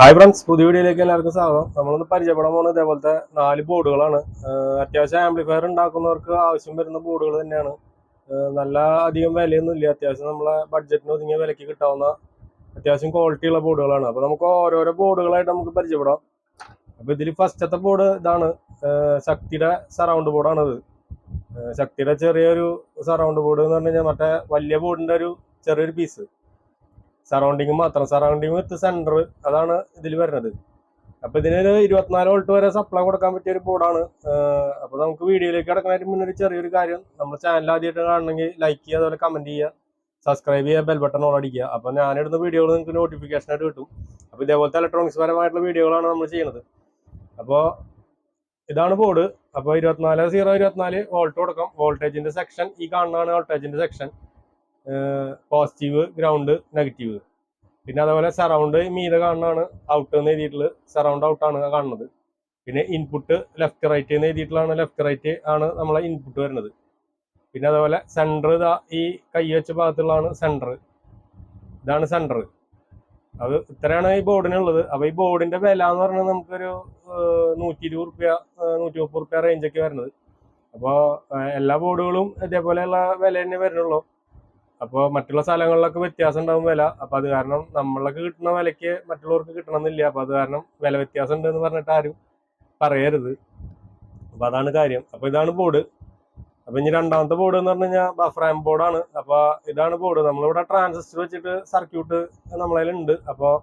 Hi friends പുതിയ വീഡിയോയിലേക്ക് എല്ലാവർക്കും സ്വാഗതം. നമ്മളൊന്ന് പരിചയപ്പെടാൻ പോകുന്നത് ഇതേപോലത്തെ നാല് ബോർഡുകളാണ്. അത്യാവശ്യം ആംപ്ലിഫയർ ഉണ്ടാക്കുന്നവർക്ക് ആവശ്യം വരുന്ന ബോർഡുകൾ തന്നെയാണ്. നല്ല അധികം വിലയൊന്നും ഇല്ല അത്യാവശ്യം നമ്മളെ ബഡ്ജറ്റിന് ഒതുങ്ങിയ വിലയ്ക്ക് കിട്ടാവുന്ന അത്യാവശ്യം ക്വാളിറ്റി ഉള്ള ബോർഡുകളാണ്. അപ്പോൾ നമുക്ക് ഓരോരോ ബോർഡുകളായിട്ട് നമുക്ക് പരിചയപ്പെടാം. അപ്പോൾ ഇതിൽ ഫസ്റ്റത്തെ ബോർഡ് ഇതാണ്. ശക്തിയുടെ സറൗണ്ട് ബോർഡാണിത് ശക്തിയുടെ ചെറിയൊരു സറൗണ്ട് ബോർഡ് എന്ന് പറഞ്ഞു കഴിഞ്ഞാൽ മറ്റേ വലിയ ബോർഡിന്റെ ഒരു ചെറിയൊരു പീസ് സറൗണ്ടിങ് മാത്രം. സറൗണ്ടിങ് വിത്ത് സെന്റർ അതാണ് ഇതിൽ വരുന്നത്. അപ്പൊ ഇതിനൊരു ഇരുപത്തിനാല് വോൾട്ട് വരെ സപ്ലൈ കൊടുക്കാൻ പറ്റിയ ഒരു ബോർഡാണ് അപ്പോൾ നമുക്ക് വീഡിയോയിലേക്ക് കിടക്കുന്നതിന് മുന്നേ ഒരു ചെറിയൊരു കാര്യം. നമ്മുടെ ചാനൽ ആദ്യമായിട്ട് കാണണമെങ്കിൽ ലൈക്ക് ചെയ്യുക അതുപോലെ കമന്റ് ചെയ്യുക സബ്സ്ക്രൈബ് ചെയ്യുക ബെൽ ബട്ടൺ ഓൺ അടിക്കുക. അപ്പൊ ഞാനിടുന്ന വീഡിയോകൾ നിങ്ങൾക്ക് നോട്ടിഫിക്കേഷൻ ആയിട്ട് കിട്ടും. അപ്പൊ ഇതേപോലത്തെ ഇലക്ട്രോണിക്സ് പരമായിട്ടുള്ള വീഡിയോകളാണ് നമ്മൾ ചെയ്യുന്നത്. അപ്പോൾ ഇതാണ് ബോർഡ് അപ്പോൾ ഇരുപത്തിനാല് സീറോ ഇരുപത്തിനാല് വോൾട്ട് കൊടുക്കും. വോൾട്ടേജിന്റെ സെക്ഷൻ ഈ കാണുന്നതാണ് വോൾട്ടേജിന്റെ സെക്ഷൻ പോസിറ്റീവ് ഗ്രൗണ്ട് നെഗറ്റീവ്. പിന്നെ അതേപോലെ സറൗണ്ട് മീത കാണുന്നതാണ് ഔട്ട് എന്ന് എഴുതിയിട്ടുള്ളത്. സറൗണ്ട് ഔട്ടാണ് കാണുന്നത്. പിന്നെ ഇൻപുട്ട് ലെഫ്റ്റ് റൈറ്റ് എന്ന് എഴുതിയിട്ടുള്ളതാണ്. ലെഫ്റ്റ് റൈറ്റ് ആണ് നമ്മളെ ഇൻപുട്ട് വരുന്നത്. പിന്നെ അതേപോലെ സെന്റർ ഇതാ ഈ കൈ വെച്ച ഭാഗത്തുള്ളതാണ് സെന്റർ ഇതാണ് സെന്റർ അത് ഇത്രയാണ് ഈ ബോർഡിനുള്ളത് അപ്പോൾ ഈ ബോർഡിന്റെ വില എന്ന് പറഞ്ഞാൽ നമുക്കൊരു നൂറ്റി ഇരുപത് റുപ്യ നൂറ്റി മുപ്പത് റുപ്യ റേഞ്ചൊക്കെ വരുന്നത്. അപ്പോൾ എല്ലാ ബോർഡുകളും ഇതേപോലെയുള്ള വില തന്നെ വരുന്നുള്ളൂ. അപ്പോൾ മറ്റുള്ള സ്ഥലങ്ങളിലൊക്കെ വ്യത്യാസം ഉണ്ടാവും വില. അപ്പോൾ അത് കാരണം നമ്മളൊക്കെ കിട്ടുന്ന വിലയ്ക്ക് മറ്റുള്ളവർക്ക് കിട്ടണമെന്നില്ല. അപ്പോൾ അത് കാരണം വില വ്യത്യാസം ഉണ്ടെന്ന് പറഞ്ഞിട്ട് ആരും പറയരുത്. അപ്പോൾ അതാണ് കാര്യം. അപ്പോൾ ഇതാണ് ബോർഡ് അപ്പോൾ ഇനി രണ്ടാമത്തെ ബോർഡ് എന്ന് പറഞ്ഞു കഴിഞ്ഞാൽ ബഫ്രാം ബോർഡാണ് അപ്പോൾ ഇതാണ് ബോർഡ് നമ്മളിവിടെ ട്രാൻസിസ്റ്റർ വെച്ചിട്ട് സർക്യൂട്ട് നമ്മളതിലുണ്ട് അപ്പോൾ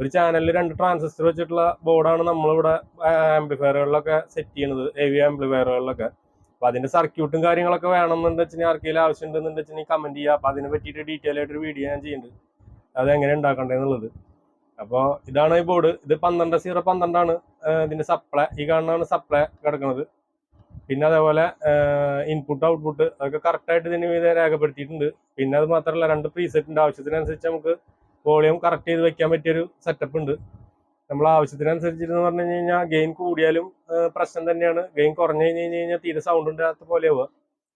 ഒരു ചാനലിൽ രണ്ട് ട്രാൻസിസ്റ്റർ വെച്ചിട്ടുള്ള ബോർഡാണ് നമ്മളിവിടെ ആംപ്ലിഫയറുകളിലൊക്കെ സെറ്റ് ചെയ്യുന്നത് എ വി ആംപ്ലിഫയറുകളിലൊക്കെ അപ്പൊ അതിന്റെ സർക്യൂട്ടും കാര്യങ്ങളൊക്കെ വേണമെന്നുണ്ട് വെച്ചാൽ ആർക്കെങ്കിലും ആവശ്യം ഉണ്ടെന്നുണ്ട് വെച്ചാൽ കമന്റ് ചെയ്യുക അപ്പൊ അതിനെ പറ്റിയിട്ട് ഡീറ്റെയിൽ ആയിട്ട് ഒരു വീഡിയോ ഞാൻ ചെയ്യുന്നുണ്ട്. അത് എങ്ങനെ ഉണ്ടാക്കണ്ടേന്നുള്ളത് അപ്പോൾ ഇതാണ് ഈ ബോർഡ് ഇത് പന്ത്രണ്ട് സീറോ പന്ത്രണ്ടാണ് ഇതിന്റെ സപ്ലൈ ഈ കാണുന്നതാണ് സപ്ലൈ കിടക്കുന്നത്. പിന്നെ അതേപോലെ ഇൻപുട്ട് ഔട്ട്പുട്ട് അതൊക്കെ കറക്റ്റായിട്ട് ഇതിന് മീതെ രേഖപ്പെടുത്തിയിട്ടുണ്ട്. പിന്നെ അത് മാത്രമല്ല രണ്ട് പ്രീസെറ്റിന്റെ ആവശ്യത്തിനനുസരിച്ച് നമുക്ക് വോളിയം കറക്റ്റ് ചെയ്ത് വെക്കാൻ പറ്റിയൊരു സെറ്റപ്പ് ഉണ്ട്. നമ്മൾ ആവശ്യത്തിനനുസരിച്ചിരുന്ന് പറഞ്ഞു കഴിഞ്ഞാൽ ഗെയിൻ കൂടിയാലും പ്രശ്നം തന്നെയാണ്. ഗെയിൻ കുറഞ്ഞു കഴിഞ്ഞ് കഴിഞ്ഞ് കഴിഞ്ഞാൽ തീരെ സൗണ്ട് ഉണ്ടാകാത്ത പോലെയാവുക.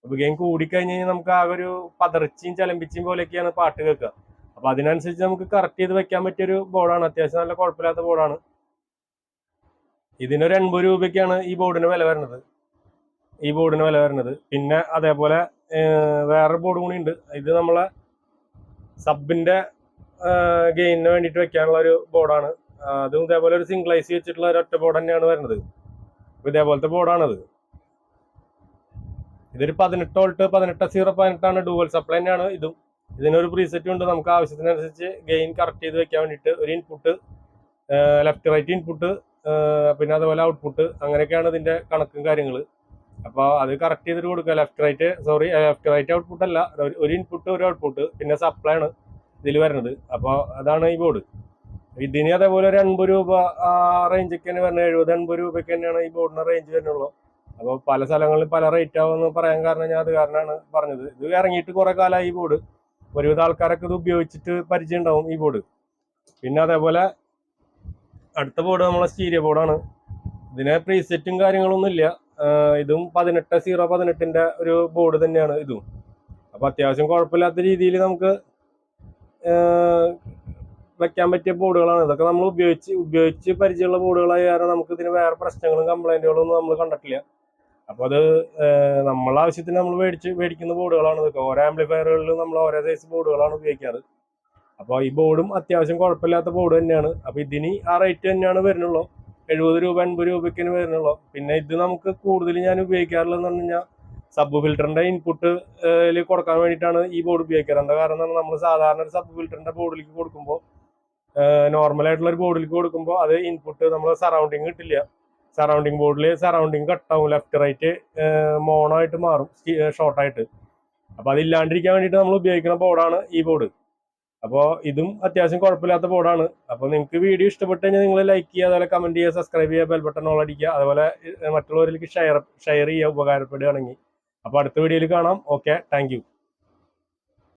അപ്പൊ ഗെയിൻ കൂടിക്കഴിഞ്ഞ് കഴിഞ്ഞാൽ നമുക്ക് ആ ഒരു പതർച്ചയും ചലമ്പിച്ചയും പോലെയൊക്കെയാണ് പാട്ട് കേൾക്കുക. അപ്പൊ അതിനനുസരിച്ച് നമുക്ക് കറക്റ്റ് ചെയ്ത് വെക്കാൻ പറ്റിയൊരു ബോർഡാണ് അത്യാവശ്യം നല്ല കുഴപ്പമില്ലാത്ത ബോർഡാണ് ഇതിനൊരു എൺപത് രൂപയ്ക്കാണ് ഈ ബോർഡിന് വില വരുന്നത്. ഈ ബോർഡിന് വില വരുന്നത്. പിന്നെ അതേപോലെ വേറെ ബോർഡ് കൂടി ഉണ്ട്. ഇത് നമ്മളെ സബിന്റെ ഗെയിനിന് വേണ്ടിയിട്ട് വെക്കാനുള്ള ഒരു ബോർഡാണ് അതും ഇതേപോലെ ഒരു സിംഗിൾ ഐസി വെച്ചിട്ടുള്ള ഒരു ഒറ്റ ബോർഡ് തന്നെയാണ് വരുന്നത്. ഇതേപോലത്തെ ബോർഡാണത് ഇതൊരു പതിനെട്ട് വോൾട്ട് പതിനെട്ട് സീറോ പതിനെട്ടാണ് ഡുവൽ സപ്ലൈ തന്നെയാണ് ഇതും. ഇതിനൊരു പ്രീസെറ്റ് ഉണ്ട്. നമുക്ക് ആവശ്യത്തിനനുസരിച്ച് ഗെയിൻ കറക്റ്റ് ചെയ്ത് വെക്കാൻ വേണ്ടിയിട്ട് ഒരു ഇൻപുട്ട് ലെഫ്റ്റ് റൈറ്റ് ഇൻപുട്ട് പിന്നെ അതുപോലെ ഔട്ട്പുട്ട് അങ്ങനെയൊക്കെയാണ് ഇതിന്റെ കണക്കും കാര്യങ്ങൾ അപ്പോൾ അത് കറക്റ്റ് ചെയ്തിട്ട് കൊടുക്കുക. Left right sorry left right output അല്ല. ഒരു ഇൻപുട്ട് ഒരു ഔട്ട്പുട്ട് പിന്നെ സപ്ലൈ ആണ് ഇതിൽ വരുന്നത്. അപ്പോൾ അതാണ് ഈ ബോർഡ് ഇതിന് അതേപോലെ ഒരു എൺപത് രൂപ ആ റേഞ്ചൊക്കെ തന്നെ വരുന്നത് എഴുപത് എൺപത് രൂപയ്ക്ക് തന്നെയാണ് ഈ ബോർഡിന് റേഞ്ച് വരുന്നുള്ളൂ അപ്പോൾ പല സ്ഥലങ്ങളിൽ പല റേറ്റ് ആവുമെന്ന് പറയാൻ കാരണം ഞാൻ അത് കാരണമാണ് പറഞ്ഞത്. ഇത് ഇറങ്ങിയിട്ട് കുറെ കാലമായി ഈ ബോർഡ് ഒരുവിധ ആൾക്കാരൊക്കെ ഇത് ഉപയോഗിച്ചിട്ട് പരിചയം ഉണ്ടാവും ഈ ബോർഡ് പിന്നെ അതേപോലെ അടുത്ത ബോർഡ് നമ്മളെ സ്റ്റീരിയ ബോർഡാണ് ഇതിന് പ്രീസെറ്റും കാര്യങ്ങളൊന്നും ഇല്ല. ഇതും പതിനെട്ട് സീറോ പതിനെട്ടിന്റെ ഒരു ബോർഡ് തന്നെയാണ് ഇതും. അപ്പൊ അത്യാവശ്യം കുഴപ്പമില്ലാത്ത രീതിയിൽ നമുക്ക് വെക്കാൻ പറ്റിയ ബോർഡുകളാണ് ഇതൊക്കെ നമ്മൾ ഉപയോഗിച്ച് ഉപയോഗിച്ച് പരിചയമുള്ള ബോർഡുകളായ കാരണം നമുക്ക് ഇതിന് വേറെ പ്രശ്നങ്ങളും കംപ്ലൈന്റുകളും ഒന്നും നമ്മൾ കണ്ടിട്ടില്ല. അപ്പോൾ അത് നമ്മളെ ആവശ്യത്തിന് നമ്മൾ മേടിച്ച് മേടിക്കുന്ന ബോർഡുകളാണ് ഇതൊക്കെ. ഓരോ ആംപ്ലിഫയറുകളിലും നമ്മൾ ഓരോ സൈസ് ബോർഡുകളാണ് ഉപയോഗിക്കാറ്. അപ്പോൾ ഈ ബോർഡും അത്യാവശ്യം കുഴപ്പമില്ലാത്ത ബോർഡ് തന്നെയാണ്. അപ്പോൾ ഇതിന് ആ റേറ്റ് തന്നെയാണ് വരുന്നുള്ളൂ. എഴുപത് രൂപ എൺപത് രൂപയ്ക്കാണ് വരുന്നുള്ളൂ. പിന്നെ ഇത് നമുക്ക് കൂടുതൽ ഞാൻ ഉപയോഗിക്കാറുള്ളതെന്ന് പറഞ്ഞു കഴിഞ്ഞാൽ സബ് ഫിൽറ്ററിന്റെ ഇൻപുട്ട് കൊടുക്കാൻ വേണ്ടിയിട്ടാണ് ഈ ബോർഡ് ഉപയോഗിക്കാറ്. എന്താ കാരണം നമ്മൾ സാധാരണ ഒരു സബ് ഫിൽറ്ററിന്റെ ബോർഡിലേക്ക് കൊടുക്കുമ്പോൾ നോർമൽ ആയിട്ടുള്ള ഒരു ബോർഡിലേക്ക് കൊടുക്കുമ്പോൾ അത് ഇൻപുട്ട് നമ്മൾ സറൗണ്ടിങ് കിട്ടില്ല. സറൗണ്ടിങ് ബോർഡിൽ സറൗണ്ടിങ് കട്ടാവും ലെഫ്റ്റ് റൈറ്റ് മോണോ ആയിട്ട് മാറും ഷോർട്ടായിട്ട് അപ്പോൾ അതില്ലാണ്ടിരിക്കാൻ വേണ്ടിയിട്ട് നമ്മൾ ഉപയോഗിക്കുന്ന ബോർഡാണ് ഈ ബോർഡ് അപ്പോൾ ഇതും അത്യാവശ്യം കുഴപ്പമില്ലാത്ത ബോർഡാണ് അപ്പോൾ നിങ്ങൾക്ക് വീഡിയോ ഇഷ്ടപ്പെട്ട് കഴിഞ്ഞാൽ നിങ്ങൾ ലൈക്ക് ചെയ്യുക അതുപോലെ കമന്റ് ചെയ്യുക സബ്സ്ക്രൈബ് ചെയ്യുക ബെൽ ബട്ടൺ ഓൾ അടിക്കുക അതുപോലെ മറ്റുള്ളവരിലേക്ക് ഷെയർ ഷെയർ ചെയ്യുക ഉപകാരപ്പെടുകയാണെങ്കിൽ. അപ്പോൾ അടുത്ത വീഡിയോയിൽ കാണാം. Okay thank